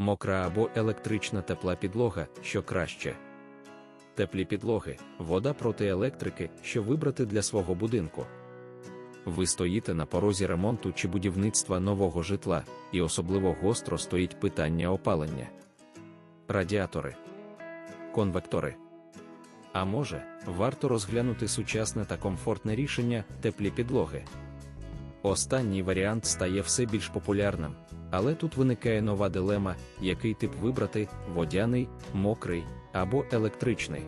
мокра або електрична тепла підлога, що краще. Теплі підлоги, вода проти електрики, що вибрати для свого будинку. Ви стоїте на порозі ремонту чи будівництва нового житла, і особливо гостро стоїть питання опалення. Радіатори, конвектори. А може, варто розглянути сучасне та комфортне рішення теплі підлоги. Останній варіант стає все більш популярним, але тут виникає нова дилема, який тип вибрати водяний, мокрий або електричний.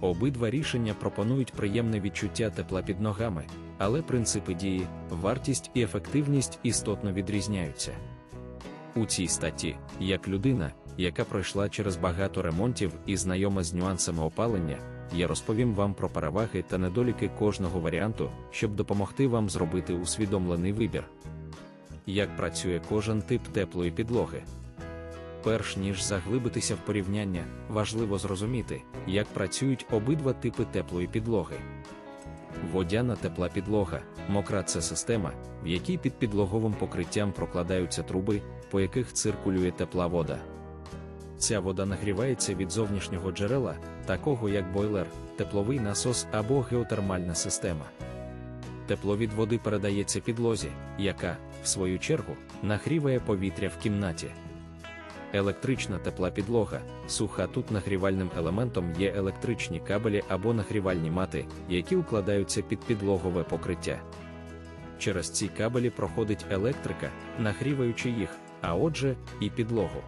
Обидва рішення пропонують приємне відчуття тепла під ногами, але принципи дії, вартість і ефективність істотно відрізняються. У цій статті, як людина, яка пройшла через багато ремонтів і знайома з нюансами опалення, я розповім вам про переваги та недоліки кожного варіанту, щоб допомогти вам зробити усвідомлений вибір. Як працює кожен тип теплої підлоги? Перш ніж заглибитися в порівняння, важливо зрозуміти, як працюють обидва типи теплої підлоги. Водяна тепла підлога, мокра це система, в якій під підлоговим покриттям прокладаються труби, по яких циркулює тепла вода. Ця вода нагрівається від зовнішнього джерела, такого як бойлер, тепловий насос або геотермальна система. Тепло від води передається підлозі, яка, в свою чергу, нагріває повітря в кімнаті. Електрична тепла підлога, суха тут нагрівальним елементом є електричні кабелі або нагрівальні мати, які укладаються під підлогове покриття. Через ці кабелі проходить електрика, нагріваючи їх, а отже, і підлогу.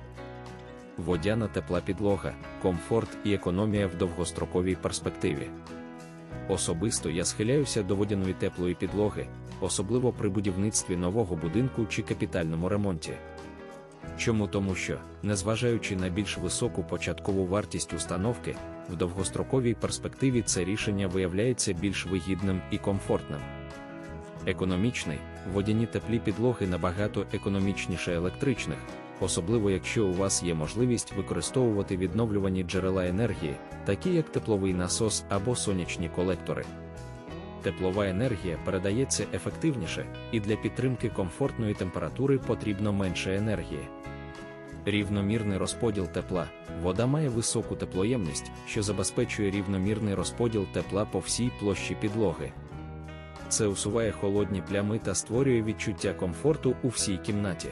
Водяна тепла підлога, комфорт і економія в довгостроковій перспективі. Особисто я схиляюся до водяної теплої підлоги, особливо при будівництві нового будинку чи капітальному ремонті. Чому тому що, незважаючи на більш високу початкову вартість установки, в довгостроковій перспективі це рішення виявляється більш вигідним і комфортним. Економічний, водяні теплі підлоги набагато економічніше електричних, особливо якщо у вас є можливість використовувати відновлювані джерела енергії, такі як тепловий насос або сонячні колектори. Теплова енергія передається ефективніше, і для підтримки комфортної температури потрібно менше енергії. Рівномірний розподіл тепла. Вода має високу теплоємність, що забезпечує рівномірний розподіл тепла по всій площі підлоги. Це усуває холодні плями та створює відчуття комфорту у всій кімнаті.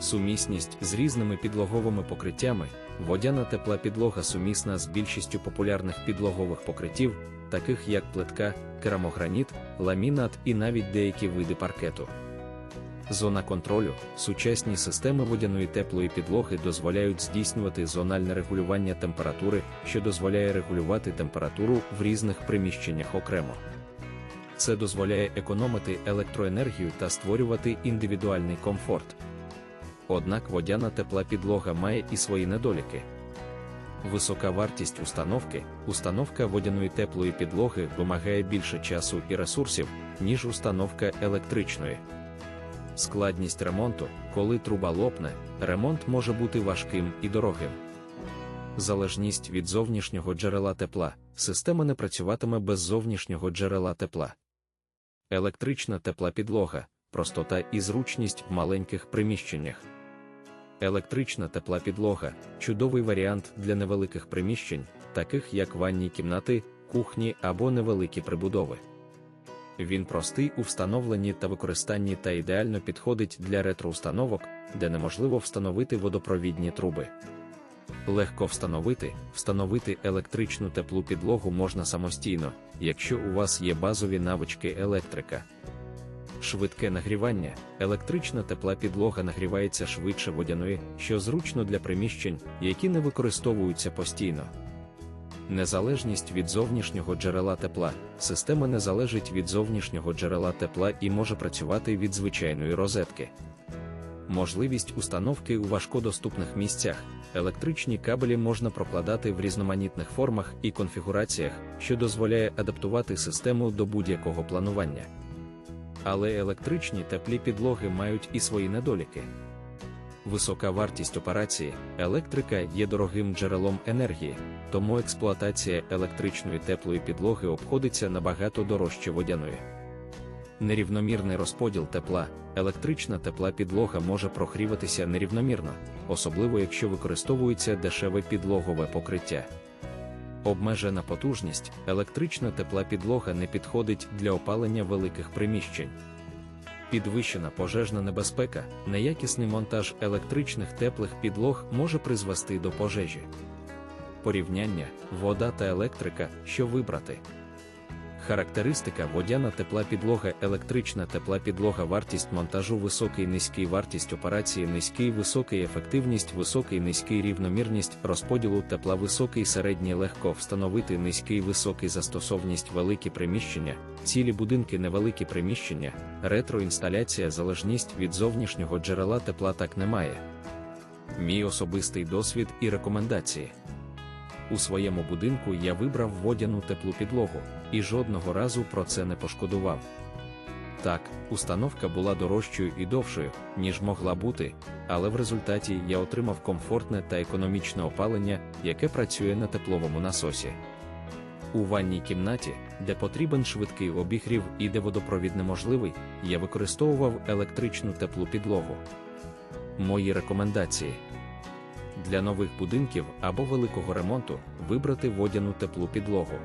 Сумісність з різними підлоговими покриттями, водяна тепла підлога сумісна з більшістю популярних підлогових покриттів, таких як плитка, керамограніт, ламінат і навіть деякі види паркету. Зона контролю, сучасні системи водяної теплої підлоги дозволяють здійснювати зональне регулювання температури, що дозволяє регулювати температуру в різних приміщеннях окремо. Це дозволяє економити електроенергію та створювати індивідуальний комфорт. Однак водяна тепла підлога має і свої недоліки. Висока вартість установки, установка водяної теплої підлоги вимагає більше часу і ресурсів, ніж установка електричної. Складність ремонту, коли труба лопне, ремонт може бути важким і дорогим. Залежність від зовнішнього джерела тепла, система не працюватиме без зовнішнього джерела тепла. Електрична тепла підлога, простота і зручність в маленьких приміщеннях. Електрична тепла підлога чудовий варіант для невеликих приміщень, таких як ванні кімнати, кухні або невеликі прибудови. Він простий у встановленні та використанні та ідеально підходить для ретроустановок, де неможливо встановити водопровідні труби. Легко встановити, встановити електричну теплу підлогу можна самостійно, якщо у вас є базові навички електрика. Швидке нагрівання, електрична тепла підлога нагрівається швидше водяної, що зручно для приміщень, які не використовуються постійно. Незалежність від зовнішнього джерела тепла. Система не залежить від зовнішнього джерела тепла і може працювати від звичайної розетки. Можливість установки у важкодоступних місцях. Електричні кабелі можна прокладати в різноманітних формах і конфігураціях, що дозволяє адаптувати систему до будь-якого планування. Але електричні теплі підлоги мають і свої недоліки. Висока вартість операції, електрика є дорогим джерелом енергії, тому експлуатація електричної теплої підлоги обходиться набагато дорожче водяної. Нерівномірний розподіл тепла, електрична тепла підлога може прохріватися нерівномірно, особливо якщо використовується дешеве підлогове покриття. Обмежена потужність, електрична тепла підлога не підходить для опалення великих приміщень. Підвищена пожежна небезпека, неякісний монтаж електричних теплих підлог може призвести до пожежі. Порівняння, вода та електрика, що вибрати. Характеристика водяна тепла підлога, електрична тепла підлога, вартість монтажу, високий низький вартість операції, низький високий ефективність, високий низький рівномірність розподілу тепла, високий середній легко встановити низький високий застосовність, великі приміщення, цілі будинки, невеликі приміщення, ретроінсталяція, залежність від зовнішнього джерела тепла так немає. Мій особистий досвід і рекомендації. У своєму будинку я вибрав водяну теплу підлогу і жодного разу про це не пошкодував. Так, установка була дорожчою і довшою, ніж могла бути, але в результаті я отримав комфортне та економічне опалення, яке працює на тепловому насосі. У ванній кімнаті, де потрібен швидкий обігрів і де водопровід неможливий, я використовував електричну теплу підлогу. Мої рекомендації для нових будинків або великого ремонту вибрати водяну теплу підлогу.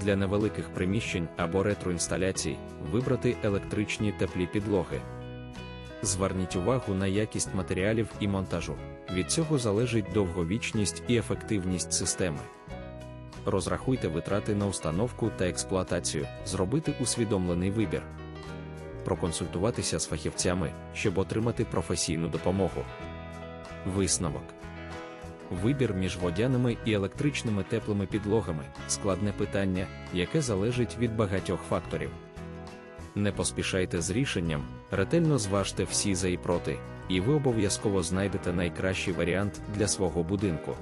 Для невеликих приміщень або ретроінсталяцій вибрати електричні теплі підлоги. Зверніть увагу на якість матеріалів і монтажу. Від цього залежить довговічність і ефективність системи. Розрахуйте витрати на установку та експлуатацію, зробити усвідомлений вибір. Проконсультуватися з фахівцями, щоб отримати професійну допомогу. Висновок. Вибір між водяними і електричними теплими підлогами складне питання, яке залежить від багатьох факторів. Не поспішайте з рішенням, ретельно зважте всі за і проти, і ви обов'язково знайдете найкращий варіант для свого будинку.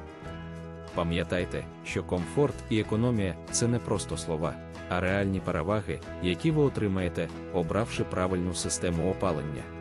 Пам'ятайте, що комфорт і економія це не просто слова, а реальні переваги, які ви отримаєте, обравши правильну систему опалення.